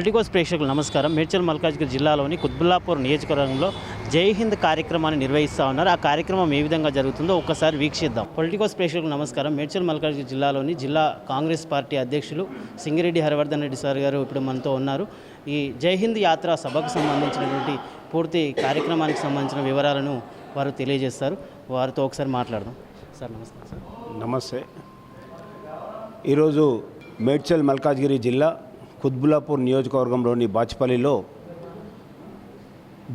Politicos ప్రేక్షకులు నమస్కారం. మేడ్చల్ మల్కాజ్గిరి జిల్లాలోని కుత్బుల్లాపూర్ నియోజకవర్గంలో జై హింద్ కార్యక్రమాన్ని నిర్వహిస్తూ ఉన్నారు. ఆ కార్యక్రమం ఏ విధంగా జరుగుతుందో ఒక్కసారి వీక్షిద్దాం. పొలిటికోస్ ప్రేక్షకులు నమస్కారం. మేడ్చల్ మల్కాజ్గిరి జిల్లాలోని జిల్లా కాంగ్రెస్ పార్టీ అధ్యక్షులు సింగిరెడ్డి హరివర్ధన్ రెడ్డి సార్ గారు ఇప్పుడు మనతో ఉన్నారు. ఈ జై హింద్ యాత్ర సభకు సంబంధించినటువంటి పూర్తి కార్యక్రమానికి సంబంధించిన వివరాలను వారు తెలియజేస్తారు. వారితో ఒకసారి మాట్లాడదాం. సార్ నమస్కారం. సార్ నమస్తే. ఈరోజు మేడ్చల్ మల్కాజ్గిరి జిల్లా కుత్బులాపూర్ నియోజకవర్గంలోని బాచ్పల్లిలో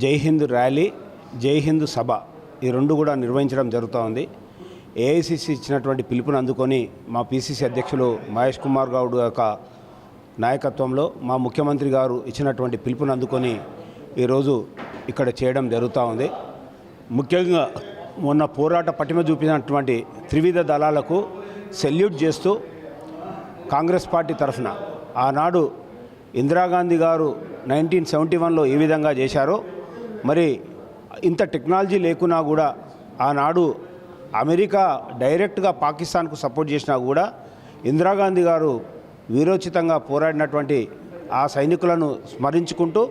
జై హింద్ ర్యాలీ జై హింద్ సభ ఈ రెండు కూడా నిర్వహించడం జరుగుతూ ఉంది ఏఐసిసి ఇచ్చినటువంటి పిలుపును అందుకొని మా పిసిసి అధ్యక్షులు మహేష్ కుమార్ గౌడ్ యొక్క నాయకత్వంలో మా ముఖ్యమంత్రి గారు ఇచ్చినటువంటి పిలుపును అందుకొని ఈరోజు ఇక్కడ చేయడం జరుగుతూ ఉంది. ముఖ్యంగా మొన్న పోరాట పటిమ చూపినటువంటి త్రివిధ దళాలకు సెల్యూట్ చేస్తూ కాంగ్రెస్ పార్టీ తరఫున ఆనాడు ఇందిరాగాంధీ గారు నైన్టీన్ సెవెంటీ వన్లో ఏ విధంగా చేశారో. మరి ఇంత టెక్నాలజీ లేకున్నా కూడా ఆనాడు అమెరికా డైరెక్ట్గా పాకిస్తాన్కు సపోర్ట్ చేసినా కూడా ఇందిరాగాంధీ గారు వీరోచితంగా పోరాడినటువంటి ఆ సైనికులను స్మరించుకుంటూ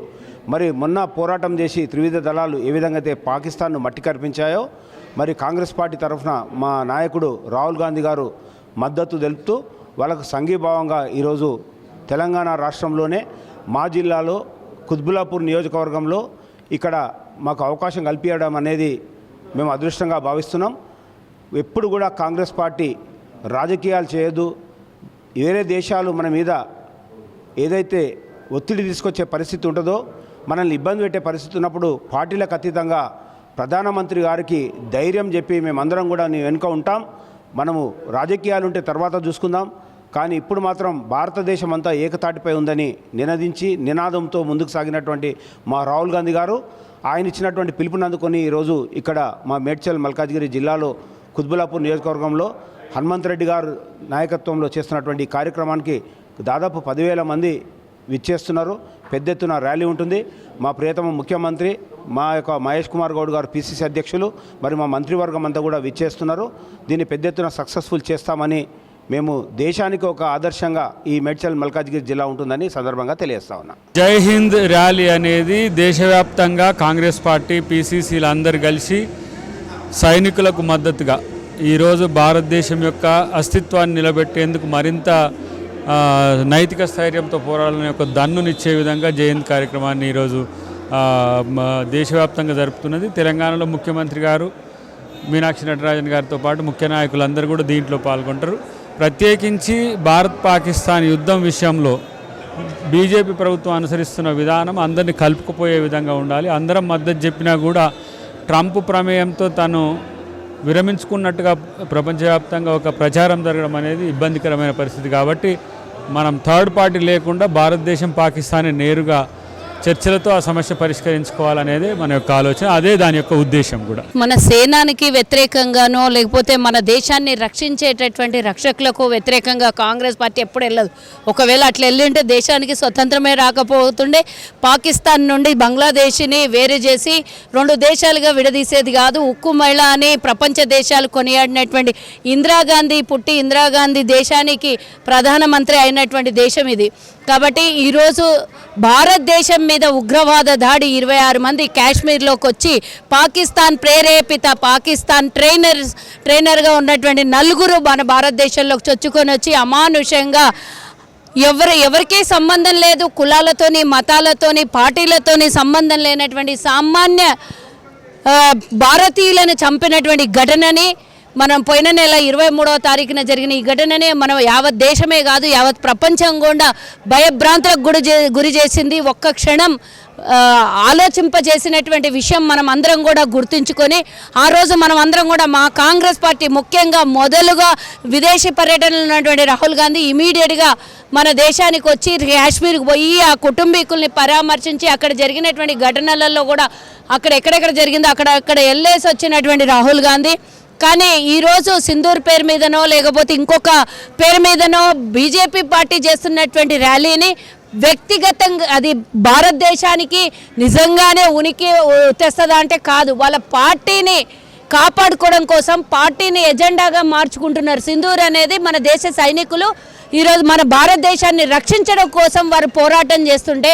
మరి మొన్న పోరాటం చేసి త్రివిధ దళాలు ఏ విధంగా అయితే పాకిస్తాన్ను మట్టి కల్పించాయో మరి కాంగ్రెస్ పార్టీ తరఫున మా నాయకుడు రాహుల్ గాంధీ గారు మద్దతు తెలుపుతూ వాళ్ళకు సంఘీభావంగా ఈరోజు తెలంగాణ రాష్ట్రంలోనే మా జిల్లాలో కుత్బులాపూర్ నియోజకవర్గంలో ఇక్కడ మాకు అవకాశం కల్పించడం అనేది మేము అదృష్టంగా భావిస్తున్నాం. ఎప్పుడు కూడా కాంగ్రెస్ పార్టీ రాజకీయాలు చేయదు. వేరే దేశాలు మన మీద ఏదైతే ఒత్తిడి తీసుకొచ్చే పరిస్థితి ఉంటుందో మనల్ని ఇబ్బంది పెట్టే పరిస్థితి ఉన్నప్పుడు పార్టీలకు అతీతంగా ప్రధానమంత్రి గారికి ధైర్యం చెప్పి మేమందరం కూడా నీ వెనుక ఉంటాం. మనము రాజకీయాలు ఉంటే తర్వాత చూసుకుందాం. కానీ ఇప్పుడు మాత్రం భారతదేశం అంతా ఏకతాటిపై ఉందని నినదించి నినాదంతో ముందుకు సాగినటువంటి మా రాహుల్ గాంధీ గారు ఆయన ఇచ్చినటువంటి పిలుపుని అందుకొని ఈరోజు ఇక్కడ మా మేడ్చల్ మల్కాజ్గిరి జిల్లాలో కుత్బులాపూర్ నియోజకవర్గంలో హనుమంత్ రెడ్డి గారు నాయకత్వంలో చేస్తున్నటువంటి కార్యక్రమానికి దాదాపు పదివేల మంది విచ్చేస్తున్నారు. పెద్ద ఎత్తున ర్యాలీ ఉంటుంది. మా ప్రియతమ ముఖ్యమంత్రి మా యొక్క మహేష్ కుమార్ గౌడ్ గారు పిసిసి అధ్యక్షులు మరి మా మంత్రివర్గం అంతా కూడా విచ్చేస్తున్నారు. దీన్ని పెద్ద ఎత్తున సక్సెస్ఫుల్ చేస్తామని మేము దేశానికి ఒక ఆదర్శంగా ఈ మేడ్చల్ మల్కాజ్గిరి జిల్లా ఉంటుందని సందర్భంగా తెలియజేస్తా ఉన్నా. జై హింద్ ర్యాలీ అనేది దేశవ్యాప్తంగా కాంగ్రెస్ పార్టీ పీసీసీలు అందరు కలిసి సైనికులకు మద్దతుగా ఈరోజు భారతదేశం యొక్క అస్తిత్వాన్ని నిలబెట్టేందుకు మరింత నైతిక స్థైర్యంతో పోరాడాలని ఒక దన్నునిచ్చే విధంగా జయంతి కార్యక్రమాన్ని ఈరోజు దేశవ్యాప్తంగా జరుపుతున్నది. తెలంగాణలో ముఖ్యమంత్రి గారు మీనాక్షి నటరాజన్ గారితో పాటు ముఖ్య నాయకులందరూ కూడా దీంట్లో పాల్గొంటారు. ప్రత్యేకించి భారత్ పాకిస్తాన్ యుద్ధం విషయంలో బీజేపీ ప్రభుత్వం అనుసరిస్తున్న విధానం అందరినీ కలుపుకుపోయే విధంగా ఉండాలి. అందరం మద్దతు చెప్పినా కూడా ట్రంప్ ప్రమేయంతో తను విరమించుకున్నట్టుగా ప్రపంచవ్యాప్తంగా ఒక ప్రచారం జరగడం అనేది ఇబ్బందికరమైన పరిస్థితి. కాబట్టి మనం థర్డ్ పార్టీ లేకుండా భారతదేశం పాకిస్తాన్ని నేరుగా చర్చలతో ఆ సమస్య పరిష్కరించుకోవాలనేది మన యొక్క ఆలోచన అదే దాని యొక్క ఉద్దేశం కూడా. మన సేనానికి వ్యతిరేకంగానో లేకపోతే మన దేశాన్ని రక్షించేటటువంటి రక్షకులకు వ్యతిరేకంగా కాంగ్రెస్ పార్టీ ఎప్పుడు వెళ్ళదు. ఒకవేళ అట్లా వెళ్ళింటే దేశానికి స్వతంత్రమే రాకపోతుండే పాకిస్తాన్ నుండి బంగ్లాదేశ్ని వేరు చేసి రెండు దేశాలుగా విడదీసేది కాదు ఉక్కు మహిళ అని ప్రపంచ దేశాలు కొనియాడినటువంటి ఇందిరాగాంధీ పుట్టి ఇందిరాగాంధీ దేశానికి ప్రధానమంత్రి అయినటువంటి దేశం ఇది. కాబట్టి ఈరోజు భారతదేశం మీద ఉగ్రవాద దాడి ఇరవై ఆరు మంది కాశ్మీర్లోకి వచ్చి పాకిస్తాన్ ప్రేరేపిత పాకిస్తాన్ ట్రైనర్ ట్రైనర్గా ఉన్నటువంటి నలుగురు మన భారతదేశంలోకి చొచ్చుకొని వచ్చి అమానుషంగా ఎవరు ఎవరికీ సంబంధం లేదు కులాలతోని మతాలతోని పార్టీలతోని సంబంధం లేనటువంటి సామాన్య భారతీయులను చంపినటువంటి ఘటనని మనం పోయిన నెల ఇరవై మూడవ తారీఖున జరిగిన ఈ ఘటననే మనం యావత్ దేశమే కాదు యావత్ ప్రపంచం కూడా భయభ్రాంతులకు గురి చే గురి చేసింది. ఒక్క క్షణం ఆలోచింపజేసినటువంటి విషయం మనం అందరం కూడా గుర్తుంచుకొని ఆ రోజు మనం అందరం కూడా మా కాంగ్రెస్ పార్టీ ముఖ్యంగా మొదలుగా విదేశీ పర్యటనలో ఉన్నటువంటి రాహుల్ గాంధీ ఇమీడియట్గా మన దేశానికి వచ్చి కాశ్మీర్కి పోయి ఆ కుటుంబీకుల్ని పరామర్శించి అక్కడ జరిగినటువంటి ఘటనలలో కూడా అక్కడ ఎక్కడెక్కడ జరిగిందో అక్కడ అక్కడ వెళ్ళేసి వచ్చినటువంటి రాహుల్ గాంధీ కానీ ఈరోజు సింధూర్ పేరు మీదనో లేకపోతే ఇంకొక పేరు మీదనో బీజేపీ పార్టీ చేస్తున్నటువంటి ర్యాలీని వ్యక్తిగతంగా అది భారతదేశానికి నిజంగానే ఉనికి తెస్తుందా అంటే కాదు. వాళ్ళ పార్టీని కాపాడుకోవడం కోసం పార్టీని ఎజెండాగా మార్చుకుంటున్నారు. సింధూర్ అనేది మన దేశ సైనికులు ఈరోజు మన భారతదేశాన్ని రక్షించడం కోసం వారు పోరాటం చేస్తుంటే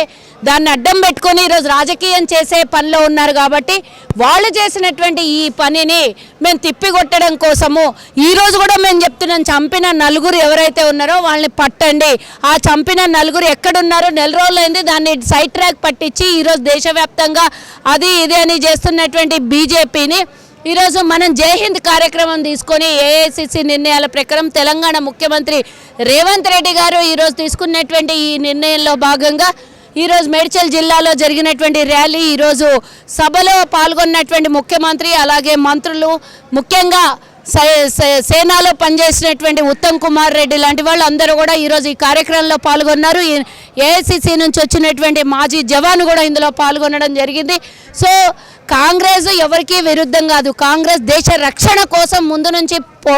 దాన్ని అడ్డం పెట్టుకొని ఈరోజు రాజకీయం చేసే పనిలో ఉన్నారు కాబట్టి వాళ్ళు చేసినటువంటి ఈ పనిని మేము తిప్పికొట్టడం కోసము ఈరోజు కూడా మేము చెప్తున్నాం చంపిన నలుగురు ఎవరైతే ఉన్నారో వాళ్ళని పట్టండి. ఆ చంపిన నలుగురు ఎక్కడున్నారో నెల రోజులైంది దాన్ని సైడ్ ట్రాక్ పట్టించి ఈరోజు దేశవ్యాప్తంగా అది ఇది అని చేస్తున్నటువంటి బీజేపీని ఈరోజు మనం జై హింద్ కార్యక్రమం తీసుకొని ఏఐసిసి నిర్ణయాల ప్రకారం తెలంగాణ ముఖ్యమంత్రి రేవంత్ రెడ్డి గారు ఈరోజు తీసుకున్నటువంటి ఈ నిర్ణయంలో భాగంగా ఈరోజు మేడ్చల్ జిల్లాలో జరిగినటువంటి ర్యాలీ ఈరోజు సభలో పాల్గొన్నటువంటి ముఖ్యమంత్రి అలాగే మంత్రులు ముఖ్యంగా సేనాలో పనిచేసినటువంటి ఉత్తమ్ కుమార్ రెడ్డి లాంటి వాళ్ళు అందరూ కూడా ఈరోజు ఈ కార్యక్రమంలో పాల్గొన్నారు. ఏఐసిసి నుంచి వచ్చినటువంటి మాజీ జవాను కూడా ఇందులో పాల్గొనడం జరిగింది. సో కాంగ్రెస్ ఎవరికీ విరుద్ధం కాదు. కాంగ్రెస్ దేశ రక్షణ కోసం ముందు నుంచి పో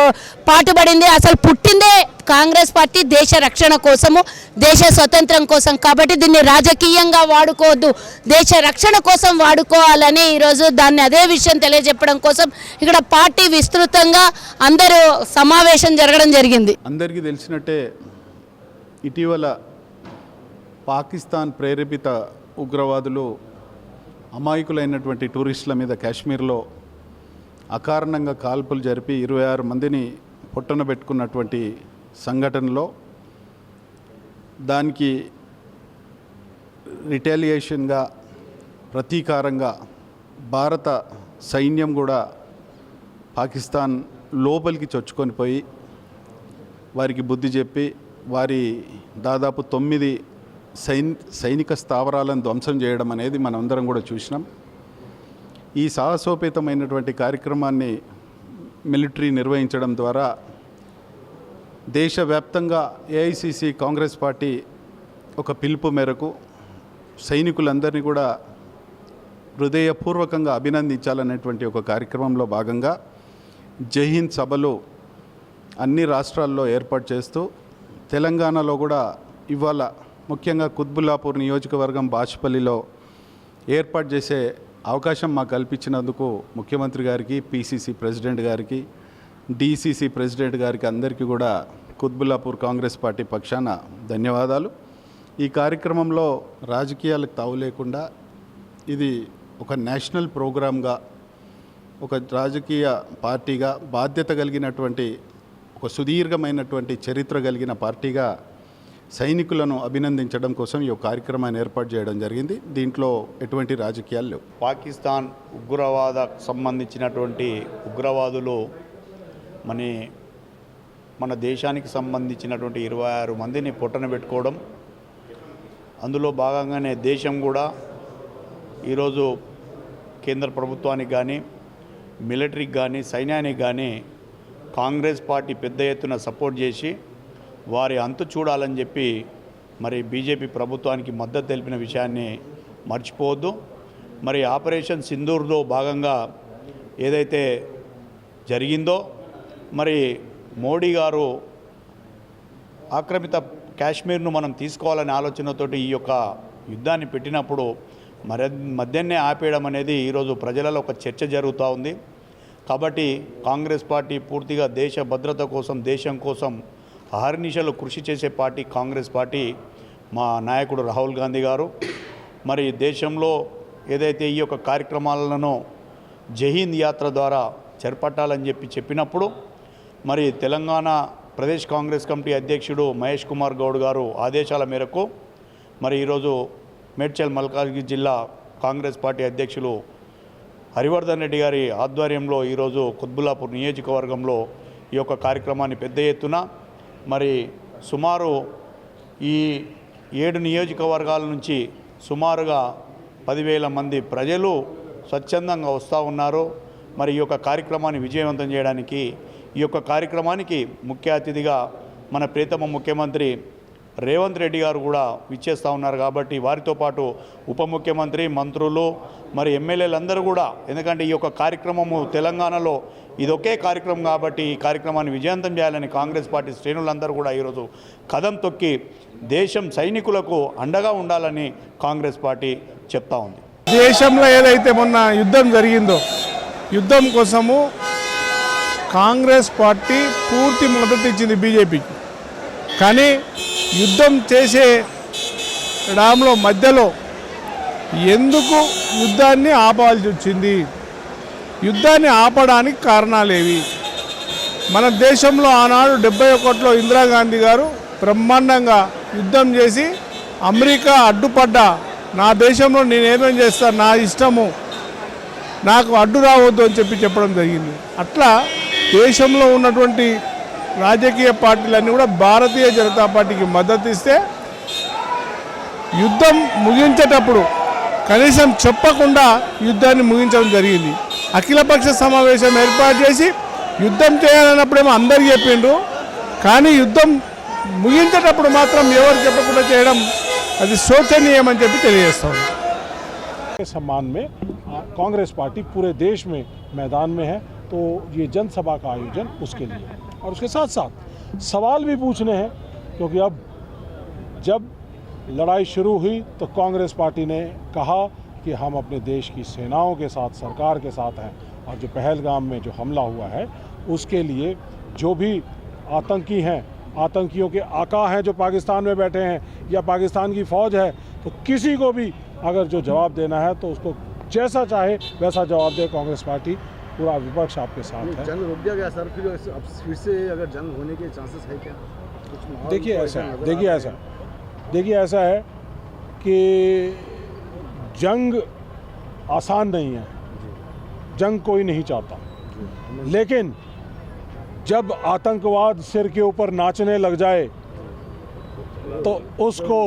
పాటుపడింది. అసలు పుట్టిందే కాంగ్రెస్ పార్టీ దేశ రక్షణ కోసము దేశ స్వతంత్రం కోసం. కాబట్టి దీన్ని రాజకీయంగా వాడుకోవద్దు. దేశ రక్షణ కోసం వాడుకోవాలని ఈరోజు దాన్ని అదే విషయం తెలియజెప్పడం కోసం ఇక్కడ పార్టీ విస్తృతంగా అందరూ సమావేశం జరగడం జరిగింది. అందరికీ తెలిసినట్టే ఇటీవల పాకిస్తాన్ ప్రేరేపిత ఉగ్రవాదులు అమాయకులైనటువంటి టూరిస్టుల మీద కాశ్మీర్లో అకారణంగా కాల్పులు జరిపి ఇరవై ఆరు మందిని పొట్టన పెట్టుకున్నటువంటి సంఘటనలో దానికి రిటాలియేషన్గా ప్రతీకారంగా భారత సైన్యం కూడా పాకిస్తాన్ లోపలికి చొచ్చుకొని పోయి వారికి బుద్ధి చెప్పి వారి దాదాపు తొమ్మిది సైనిక స్థావరాలను ధ్వంసం చేయడం అనేది మనందరం కూడా చూసినాం. ఈ సాహసోపేతమైనటువంటి కార్యక్రమాన్ని మిలిటరీ నిర్వహించడం ద్వారా దేశవ్యాప్తంగా ఏఐసిసి కాంగ్రెస్ పార్టీ ఒక పిలుపు మేరకు సైనికులందరినీ కూడా హృదయపూర్వకంగా అభినందించాలనేటువంటి ఒక కార్యక్రమంలో భాగంగా జైహింద్ సభలు అన్ని రాష్ట్రాల్లో ఏర్పాటు చేస్తూ తెలంగాణలో కూడా ఇవాళ ముఖ్యంగా కుత్బుల్లాపూర్ నియోజకవర్గం బాచుపల్లిలో ఏర్పాటు చేసే అవకాశం మాకు కల్పించినందుకు ముఖ్యమంత్రి గారికి పిసిసి ప్రెసిడెంట్ గారికి డిసిసి ప్రెసిడెంట్ గారికి అందరికీ కూడా కుత్బుల్లాపూర్ కాంగ్రెస్ పార్టీ పక్షాన ధన్యవాదాలు. ఈ కార్యక్రమంలో రాజకీయాలకు తావు లేకుండా ఇది ఒక నేషనల్ ప్రోగ్రామ్గా ఒక రాజకీయ పార్టీగా బాధ్యత కలిగినటువంటి ఒక సుదీర్ఘమైనటువంటి చరిత్ర కలిగిన పార్టీగా సైనికులను అభినందించడం కోసం ఈ కార్యక్రమాన్ని ఏర్పాటు చేయడం జరిగింది. దీంట్లో ఎటువంటి రాజకీయాలు లేవు. పాకిస్తాన్ ఉగ్రవాద సంబంధించినటువంటి ఉగ్రవాదులు మన మన దేశానికి సంబంధించినటువంటి ఇరవై ఆరు మందిని పొట్టన పెట్టుకోవడం అందులో భాగంగానే దేశం కూడా ఈరోజు కేంద్ర ప్రభుత్వానికి కానీ మిలిటరీకి కానీ సైన్యానికి కానీ కాంగ్రెస్ పార్టీ పెద్ద ఎత్తున సపోర్ట్ చేసి వారి అంతు చూడాలని చెప్పి మరి బీజేపీ ప్రభుత్వానికి మద్దతు తెలిపిన విషయాన్ని మర్చిపోవద్దు. మరి ఆపరేషన్ సింధూర్లో భాగంగా ఏదైతే జరిగిందో మరి మోడీ గారు ఆక్రమిత కాశ్మీర్ను మనం తీసుకోవాలనే ఆలోచనతోటి ఈ యొక్క యుద్ధాన్ని పెట్టినప్పుడు మరి మధ్యనే ఆపేయడం అనేది ఈరోజు ప్రజలలో ఒక చర్చ జరుగుతూ ఉంది. కాబట్టి కాంగ్రెస్ పార్టీ పూర్తిగా దేశ భద్రత కోసం దేశం కోసం అహర్నిశలు కృషి చేసే పార్టీ కాంగ్రెస్ పార్టీ మా నాయకుడు రాహుల్ గాంధీ గారు. మరి దేశంలో ఏదైతే ఈ యొక్క కార్యక్రమాలను జహీంద్ యాత్ర ద్వారా చేపట్టాలని చెప్పి చెప్పినప్పుడు మరి తెలంగాణ ప్రదేశ్ కాంగ్రెస్ కమిటీ అధ్యక్షుడు మహేష్ కుమార్ గౌడ్ గారు ఆదేశాల మేరకు మరి ఈరోజు మేడ్చల్ మల్కాజ్గిరి జిల్లా కాంగ్రెస్ పార్టీ అధ్యక్షులు హరివర్ధన్ రెడ్డి గారి ఆధ్వర్యంలో ఈరోజు కుత్బుల్లాపూర్ నియోజకవర్గంలో ఈ యొక్క కార్యక్రమాన్ని పెద్ద ఎత్తున మరి సుమారు ఈ ఏడు నియోజకవర్గాల నుంచి సుమారుగా పదివేల మంది ప్రజలు స్వచ్ఛందంగా వస్తూ ఉన్నారు. మరి ఈ యొక్క కార్యక్రమాన్ని విజయవంతం చేయడానికి ఈ యొక్క కార్యక్రమానికి ముఖ్య అతిథిగా మన ప్రీతమ ముఖ్యమంత్రి రేవంత్ రెడ్డి గారు కూడా విచ్చేస్తూ ఉన్నారు కాబట్టి వారితో పాటు ఉప ముఖ్యమంత్రి మంత్రులు మరి ఎమ్మెల్యేలందరూ కూడా ఎందుకంటే ఈ యొక్క కార్యక్రమము తెలంగాణలో ఇదొకే కార్యక్రమం కాబట్టి ఈ కార్యక్రమాన్ని విజయవంతం చేయాలని కాంగ్రెస్ పార్టీ శ్రేణులందరూ కూడా ఈరోజు కదం తొక్కి దేశం సైనికులకు అండగా ఉండాలని కాంగ్రెస్ పార్టీ చెప్తా ఉంది. దేశంలో ఏదైతే మొన్న యుద్ధం జరిగిందో యుద్ధం కోసము కాంగ్రెస్ పార్టీ పూర్తి మద్దతు ఇచ్చింది బీజేపీకి. కానీ యుద్ధం చేసే రామ్లో మధ్యలో ఎందుకు యుద్ధాన్ని ఆపాల్సి వచ్చింది? యుద్ధాన్ని ఆపడానికి కారణాలేవి? మన దేశంలో ఆనాడు డెబ్బై ఒకటిలో ఇందిరాగాంధీ గారు బ్రహ్మాండంగా యుద్ధం చేసి అమెరికా అడ్డుపడ్డ నా దేశంలో నేనేమేం చేస్తాను నా ఇష్టము నాకు అడ్డు రావద్దు అని చెప్పి చెప్పడం జరిగింది. అట్లా దేశంలో ఉన్నటువంటి రాజకీయ పార్టీలన్నీ కూడా భారతీయ జనతా పార్టీకి మద్దతు ఇస్తే యుద్ధం ముగించేటప్పుడు కనీసం చెప్పకుండా యుద్ధాన్ని ముగించడం జరిగింది అఖిలపక్ష సమావేశం ఏర్పాటు చేసి యుద్ధం చేయాలన్నప్పుడేమో అందరు చెప్పిండ్రు కానీ యుద్ధం ముగించేటప్పుడు మాత్రం ఎవరు చెప్పకుండా చేయడం అది శోచనీయం అని చెప్పి తెలియజేస్తాం के सम्मान में आ, कांग्रेस पार्टी पूरे देश में मैदान में है तो ये जनसभा का आयोजन उसके लिए है। और उसके साथ साथ सवाल भी पूछने हैं, क्योंकि अब जब लड़ाई शुरू हुई तो कांग्रेस पार्टी ने कहा कि हम अपने देश की सेनाओं के साथ, सरकार के साथ हैं, और जो पहलगाम में जो हमला हुआ है, उसके लिए जो भी आतंकी हैं, आतंकियों के आका हैं जो पाकिस्तान में बैठे हैं, या पाकिस्तान की फ़ौज है तो किसी को भी अगर जो जवाब देना है तो उसको जैसा चाहे, वैसा जवाब दे कांग्रेस पार्टी। पूरा विपक्ष आपके साथ है। जंग रुक गया सर? फिर अब फिर से अगर जंग होने के चांसेस है क्या? देखिए तो ऐसा देखिए ऐसा देखिए ऐसा है कि जंग आसान नहीं है। जंग कोई नहीं चाहता। लेकिन जब आतंकवाद सिर के ऊपर नाचने लग जाए तो उसको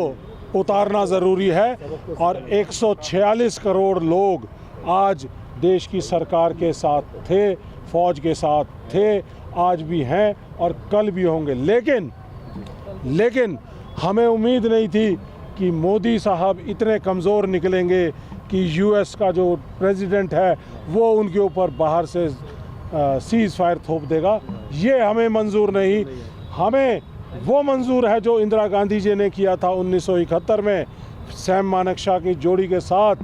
उतारना ज़रूरी है। और 146 करोड़ लोग आज देश की सरकार के साथ थे, फौज के साथ थे, आज भी हैं और कल भी होंगे। लेकिन लेकिन हमें उम्मीद नहीं थी कि मोदी साहब इतने कमज़ोर निकलेंगे कि यूएस का जो प्रेसिडेंट है, वो उनके ऊपर बाहर से सीज़ फायर थोप देगा। ये हमें मंजूर नहीं। हमें वो मंजूर है जो इंदिरा गांधी जी ने किया था 1971 में। सैम मानकशा की जोड़ी के साथ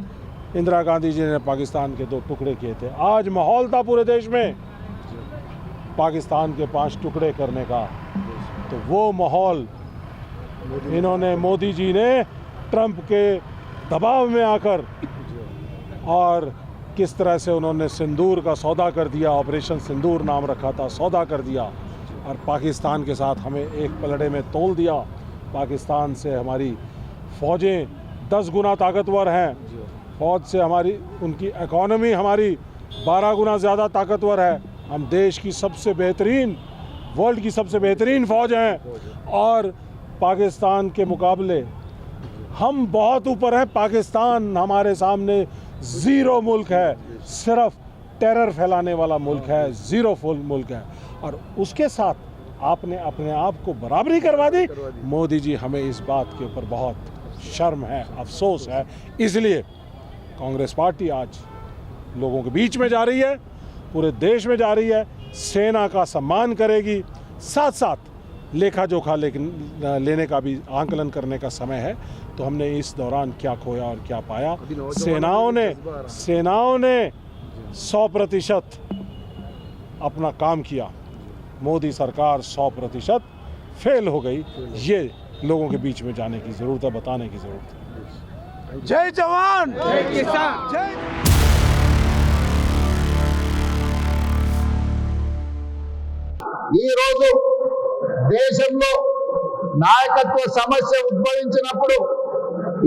इंदिरा गांधी जी ने पाकिस्तान के दो टुकड़े किए थे। आज माहौल था पूरे देश में। पाकिस्तान के पाँच टुकड़े करने का। तो वो माहौल इन्होंने मोदी जी ने ट्रंप के दबाव में आकर और किस तरह से उन्होंने सिंदूर का सौदा कर दिया, ऑपरेशन सिंदूर नाम रखा था, सौदा कर दिया और पाकिस्तान के साथ हमें एक पलड़े में तोल दिया। पाकिस्तान से हमारी फ़ौजें दस गुना ताकतवर हैं। फ़ौज से हमारी, उनकी इकॉनमी हमारी बारह गुना ज़्यादा ताकतवर है। हम देश की सबसे बेहतरीन वर्ल्ड की सबसे बेहतरीन फ़ौज हैं और पाकिस्तान के मुकाबले हम बहुत ऊपर हैं। पाकिस्तान हमारे सामने ज़ीरो मुल्क है, सिर्फ़ टेरर फैलाने वाला मुल्क है ज़ीरो मुल्क है। और उसके साथ आपने अपने आप को बराबरी करवा दी। मोदी जी, हमें इस बात के ऊपर बहुत शर्म है, अफसोस है। इसलिए कांग्रेस पार्टी आज लोगों के बीच में जा रही है पूरे देश में जा रही है सेना का सम्मान करेगी साथ साथ लेखा जोखा लेकिन लेने का भी आंकलन करने का समय है तो हमने इस दौरान क्या खोया और क्या पाया? सेनाओं ने सेनाओं ने सौ प्रतिशत अपना काम किया। मोदी सरकार सौ प्रतिशत फेल हो गई। ये लोगों के बीच में जाने की ज़रूरत है बताने की ज़रूरत है। జై జవాన్! జై కిసాన్! జై ఈ రోజు దేశంలో నాయకత్వ సమస్య ఉద్భవించినప్పుడు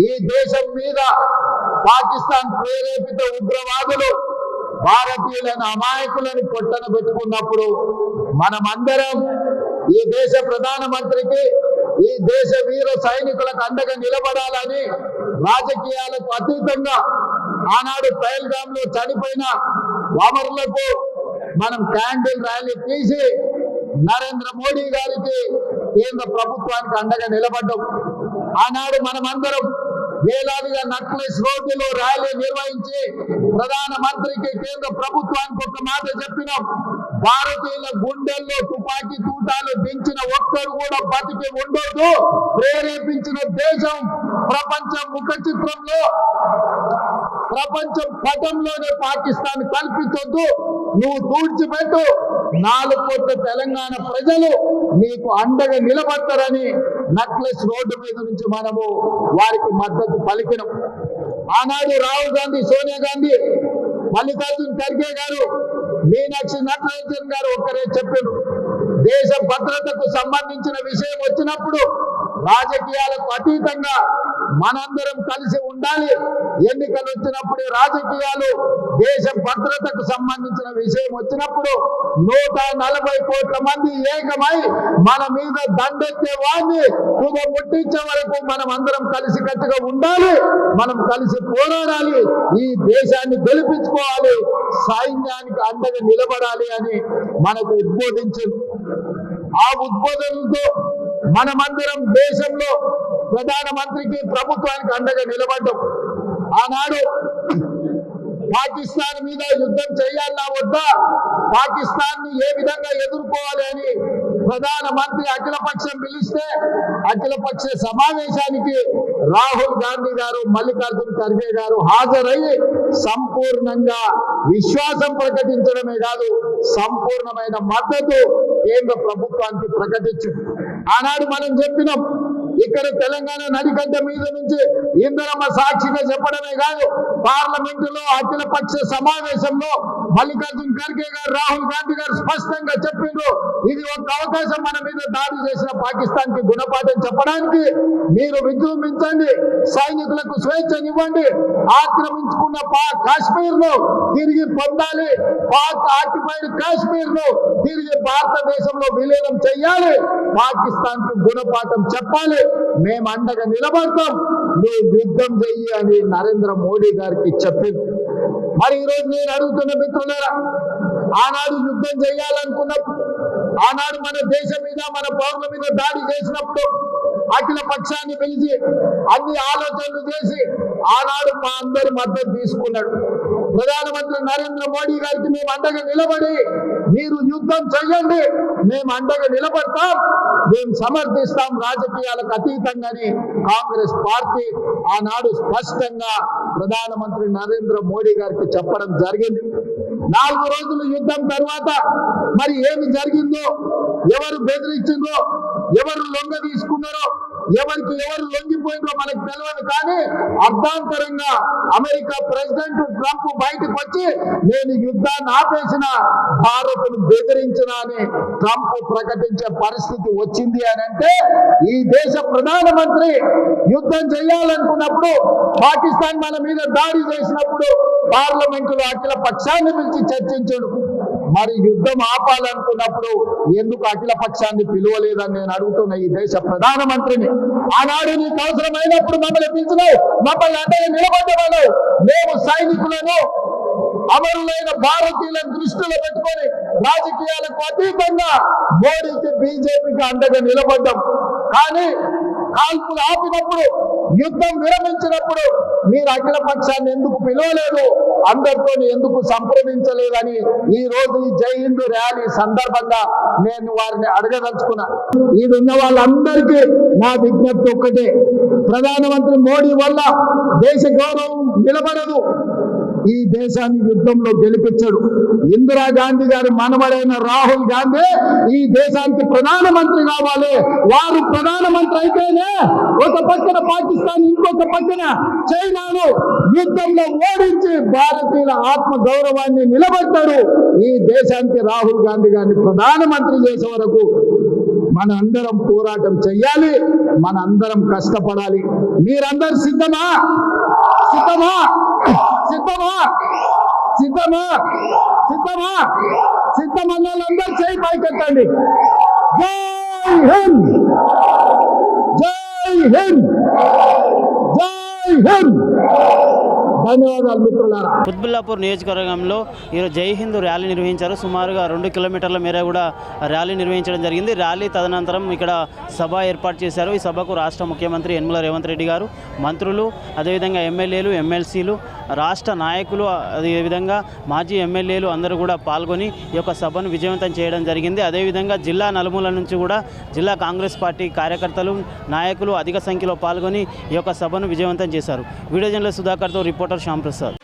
ఈ దేశం మీద పాకిస్తాన్ ప్రేరేపిత ఉగ్రవాదులు భారతీయులైన అమాయకులను పొట్టన పెట్టుకున్నప్పుడు మనమందరం ఈ దేశ ప్రధానమంత్రికి ఈ దేశ వీర సైనికులకు అండగా నిలబడాలని రాజకీయాలకు అతీతంగా ఆనాడు పైల్గామ్లో చనిపోయిన అమరులకు మనం క్యాండిల్ ర్యాలీ తీసి నరేంద్ర మోడీ గారికి కేంద్ర ప్రభుత్వానికి అండగా నిలబడ్డం. ఆనాడు మనమందరం వేలాదిగా నక్లెస్ రోడ్డులో ర్యాలీ నిర్వహించి ప్రధానమంత్రికి కేంద్ర ప్రభుత్వానికి ఒక మాట చెప్పినాం. భారతీయుల గుండెల్లో తుపాకీ తూటాలు దించిన ఒక్కరు కూడా బతికి ఉండొద్దు. ప్రేరేపించిన దేశం ప్రపంచ ముఖ చిత్రంలో ప్రపంచం పటంలోనే పాకిస్తాన్ కల్పించొద్దు. నువ్వు తూడ్చిపెట్టు. నాలుగు కోట్ల తెలంగాణ ప్రజలు నీకు అండగా నిలబడతారని నక్లెస్ రోడ్డు మీద నుంచి మనము వారికి మద్దతు పలికినాం. ఆనాడు రాహుల్ గాంధీ సోనియా గాంధీ మల్లికార్జున్ ఖర్గే గారు మీనాక్షి నటరాజన్ గారు ఒక్కరే చెప్పారు. దేశ భద్రతకు సంబంధించిన విషయం వచ్చినప్పుడు రాజకీయాలకు అతీతంగా మనందరం కలిసి ఉండాలి. ఎన్నికలు వచ్చినప్పుడు రాజకీయాలు దేశ భద్రతకు సంబంధించిన విషయం వచ్చినప్పుడు నూట నలభై కోట్ల మంది ఏకమై మన మీద దండెత్తే వాడిని కుద ముట్టించే వరకు మనం అందరం కలిసి కట్టుగా ఉండాలి. మనం కలిసి పోరాడాలి. ఈ దేశాన్ని గెలిపించుకోవాలి. సైన్యానికి అండగా నిలబడాలి అని మనకు ఉద్బోధించింది ఆ ఉద్బోధనతో మనమందరం దేశంలో ప్రధానమంత్రికి ప్రభుత్వానికి అండగా నిలబడ్డం. ఆనాడు పాకిస్తాన్ మీద యుద్ధం చేయాలా వద్దా? పాకిస్తాన్ని ఏ విధంగా ఎదుర్కోవాలి అని ప్రధానమంత్రి అఖిలపక్షం పిలిస్తే అఖిలపక్ష సమావేశానికి రాహుల్ గాంధీ గారు మల్లికార్జున ఖర్గే గారు హాజరయ్యి సంపూర్ణంగా విశ్వాసం ప్రకటించడమే కాదు సంపూర్ణమైన మద్దతు కేంద్ర ప్రభుత్వానికి ప్రకటించింది ఆనాడు మనం చెప్పినాం ఇక్కడ తెలంగాణ నడికట్ట మీద నుంచి ఇందరమ్మ సాక్షిగా చెప్పడమే కాదు పార్లమెంటులో అఖిల పక్ష సమావేశంలో మల్లికార్జున్ ఖర్గే గారు రాహుల్ గాంధీ గారు స్పష్టంగా చెప్పిండ్రు. ఇది ఒక అవకాశం మన మీద దాడి చేసిన పాకిస్తాన్కి గుణపాఠం చెప్పడానికి. మీరు విజృంభించండి. సైనికులకు స్వేచ్ఛనివ్వండి. ఆక్రమించుకున్న పాక్ కాశ్మీర్ను తిరిగి పొందాలి. పాక్ ఆక్యుపైడ్ కాశ్మీర్ను తిరిగి భారతదేశంలో విలీనం చెయ్యాలి పాకిస్తాన్కు గుణపాఠం చెప్పాలి. మేము అండగా నిలబడతాం. నువ్వు యుద్ధం చెయ్యి అని నరేంద్ర మోడీ గారికి చెప్పింది మరి ఈరోజు నేను అడుగుతున్న మిత్రులారా ఆనాడు యుద్ధం చేయాలనుకున్నప్పుడు ఆనాడు మన దేశం మీద మన పౌరుల మీద దాడి చేసినప్పుడు అఖిల పక్షాన్ని పిలిచి అన్ని ఆలోచనలు చేసి ఆనాడు మా అందరి మద్దతు తీసుకున్నాడు. ప్రధానమంత్రి నరేంద్ర మోడీ గారికి మేము అండగా నిలబడి మీరు యుద్ధం చేయండి మేము అండగా నిలబడతాం. మేము సమర్థిస్తాం రాజకీయాలకు అతీతంగానే కాంగ్రెస్ పార్టీ ఆనాడు స్పష్టంగా ప్రధానమంత్రి నరేంద్ర మోడీ గారికి చెప్పడం జరిగింది. నాలుగు రోజుల యుద్ధం తర్వాత మరి ఏమి జరిగిందో ఎవరు బెదిరించిందో ఎవరు లొంగ తీసుకున్నారో ఎవరికి ఎవరు లొంగిపోయిందో మనకు తెలియదు కానీ అర్థాంతరంగా అమెరికా ప్రెసిడెంట్ ట్రంప్ బయటకు వచ్చి నేను యుద్ధాన్ని ఆపేసిన భారత్ను బెదిరించిన అని ట్రంప్ ప్రకటించే పరిస్థితి వచ్చింది అని అంటే ఈ దేశ ప్రధానమంత్రి యుద్ధం చేయాలనుకున్నప్పుడు పాకిస్తాన్ మన మీద దాడి చేసినప్పుడు పార్లమెంటులో అఖిల పక్షాన్ని పిలిచి చర్చించాడు. మరి యుద్ధం ఆపాలనుకున్నప్పుడు ఎందుకు అఖిల పక్షాన్ని పిలువలేదని నేను అడుగుతున్న ఈ దేశ ప్రధానమంత్రిని? ఆనాడు నీకు అవసరమైనప్పుడు మమ్మల్ని పిలిచినావు మమ్మల్ని అంటే నిలబడ్డవాళ్ళు. మేము సైనికులను అమరులైన భారతీయులను దృష్టిలో పెట్టుకొని రాజకీయాలకు అతీతంగా మోడీకి బీజేపీకి అండగా నిలబడ్డాం. కానీ కాల్పులు ఆపినప్పుడు యుద్ధం విరమించినప్పుడు మీరు అఖిల పక్షాన్ని ఎందుకు పిలవలేదు? అందరితో ఎందుకు సంప్రదించలేదని ఈ రోజు ఈ జై హింద్ ర్యాలీ సందర్భంగా నేను వారిని అడగదలుచుకున్నా. ఈడున్న వాళ్ళందరికీ నా విజ్ఞప్తి ఒక్కటే. ప్రధానమంత్రి మోడీ వల్ల దేశ గౌరవం నిలబడదు. ఈ దేశాన్ని యుద్ధంలో గెలిపించడు. ఇందిరాగాంధీ గారి మనవడైన రాహుల్ గాంధీ ఈ దేశానికి ప్రధానమంత్రి కావాలి. వారు ప్రధానమంత్రి అయితేనే ఒక పక్కన పాకిస్తాన్ ఇంకొక పక్కన చైనాను యుద్ధంలో ఓడించి భారతీయుల ఆత్మ గౌరవాన్ని నిలబెట్టారు. ఈ దేశానికి రాహుల్ గాంధీ గారిని ప్రధానమంత్రి చేసే వరకు మన అందరం పోరాటం చెయ్యాలి. మన అందరం కష్టపడాలి. మీరందరు సిద్ధమా? సిద్ధమా? సిద్ధమా? సిద్ధమా? సిద్ధమా? సిద్ధమన్న వాళ్ళందరూ చేయి పైకెత్తండి. జై హింద్! జై హింద్! జై హింద్! ధన్యవాదాలు మిత్రులారా. కుత్బుల్లాపూర్ నియోజకవర్గంలో ఈరోజు జై హింద్ ర్యాలీ నిర్వహించారు. సుమారుగా రెండు కిలోమీటర్ల మేర కూడా ర్యాలీ నిర్వహించడం జరిగింది. ర్యాలీ తదనంతరం ఇక్కడ సభ ఏర్పాటు చేశారు. ఈ సభకు రాష్ట్ర ముఖ్యమంత్రి యనమల రేవంత్ రెడ్డి గారు మంత్రులు అదేవిధంగా ఎమ్మెల్యేలు ఎమ్మెల్సీలు రాష్ట్ర నాయకులు అదేవిధంగా మాజీ ఎమ్మెల్యేలు అందరూ కూడా పాల్గొని ఈ యొక్క సభను విజయవంతం చేయడం జరిగింది. అదేవిధంగా జిల్లా నలుమూల నుంచి కూడా జిల్లా కాంగ్రెస్ పార్టీ కార్యకర్తలు నాయకులు అధిక సంఖ్యలో పాల్గొని ఈ యొక్క సభను విజయవంతం చేశారు. Video journalist సుధాకర్తో reporter doctor Shyam Prasad.